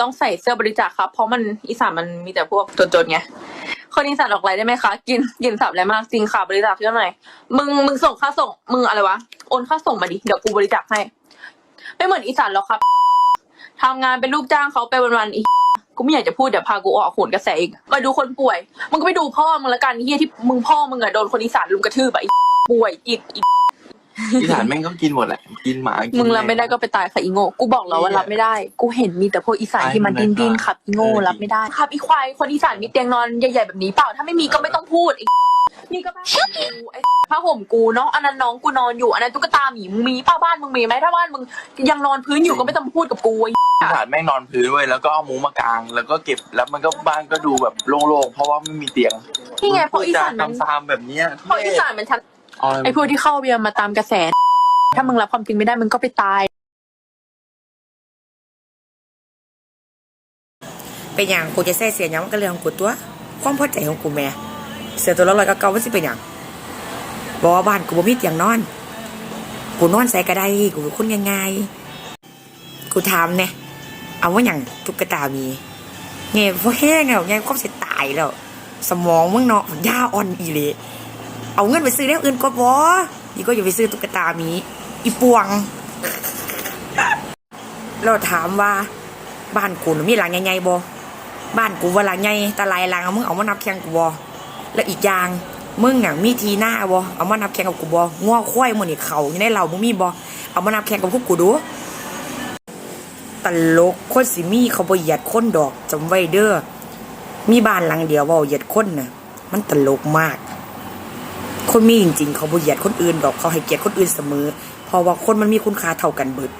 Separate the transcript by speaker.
Speaker 1: ต้องใส่เสื้อบริจาคครับ เพราะมันอีสานมันมีแต่พวกจนๆไงคนอีสานออกไรได้ไหมคะกินกินสับอะไรมากจริงค่ะบริจาคเยอะหน่อยมึงมึงส่งค่าส่งมึงอะไรวะโอนค่าส่งมาดิเดี๋ยวกูบริจาคให้ไม่เหมือนอีสานหรอกครับทำงานเป็นลูกจ้างเขาไปวันๆอีกูไม่อยากจะพูดเดี๋ยวพากูออกโหนกระแสอีกมาดูคนป่วยมึงก็ไปดูพ่อมึงละกันเฮียที่มึงพ่อมึงอะโดนคนอีสานลุมกระทืบอะไอ้ป่วยจิตอี
Speaker 2: อีสานแม่งก็กินหมดแหละ กินหมากิน
Speaker 1: มึงรับไม่ได้ก็ไปตายค่ะอีโง่กูบอกแล้วว่ารับไม่ได้ กูเห็นมีแต่พวกอีสานที่มันดิ้นดิ้นๆครับอีโง่รับไม่ได้ครับอีควายคนอีสานมีเตียงนอนใหญ่ๆแบบนี้เปล่าถ้าไม่มีก็ไม่ต้องพูดไอ้นี่ก็ผ้าห่มกูไอ้ผ้าห่มกูเนาะอันนั้นน้องกูนอนอยู่อันนั้นตุ๊กตาหมีมึงมีเป้าบ้านมึงมีไหมถ้าบ้านมึงยังนอนพื้นอยู่ก็ไม่ต้องพูดกับกูไอ้
Speaker 2: อีสานแม่งนอนพื้นเว้ยแล้วก็เอามุ้งมากาง แล้วก็เก็บแล้วมันก็บ้านก็ดูแบบโล่งๆเพราะว่าไม่มีเตียง
Speaker 1: นี่ไงเพราะอีสานมัน
Speaker 2: ทำซามแบบเนี้ย
Speaker 1: เพราะอีสานมันชัด
Speaker 2: เอาอะไร
Speaker 1: ไอ้พวกที่เข้าเบียร์มาตามกระแส ถ้ามึงรับความจริงไม่ได้มึงก็ไปตาย
Speaker 3: เป็นอย่างกูจะใส่เสียหยังมันก็เรื่องของกูตัวความพอใจของกูแม่เสือตัวละร้อยก็เก่ามันสิเป็นอย่างบอกว่าบ้านกูบ่มีเตียงนอน กูนอนใส่ก็ได้กูเป็นคนง่ายๆกูถามเนี่ยเอาว่าอย่างตุ๊กตามีเงี้ยพอแห้งแล้วเงี้ยก็สิตายแล้ว สมองมึงเนาะย่าอ่อนอีเลย เอาเงินไปซื้อแล้วอื่นก็บ่นี่ก็อย่าไปซื้อตุ๊กตามีอีปวง เราถามว่า บ้านกูน่ะมีหลังใหญ่ๆบ่บ้านกูว่าหลังใหญ่ต่หลายหลังเอามึงเอามานับแข่งกูบ่แล้วอีกอย่างมึงอะมีทีหน้าบ่เอามานับแข่งกับกูบ่ง้อควายมึงนี่เขาอยู่ในเหล่ามึงมีบ่เอามานับแข่งกับพวกกูดูตลกคนสิมีเขาบ่เหยียดคนดอกจำไว้เด้อมีบ้านหลังเดียวเว้าเหยียดคนน่ะ มันตลกมาก คนมีจริงๆเขาบ่เหยียดคนอื่นดอกเขาให้เกียรติคนอื่นเสมอเพราะว่าคนมันมีคุณค่าเท่ากันเบิด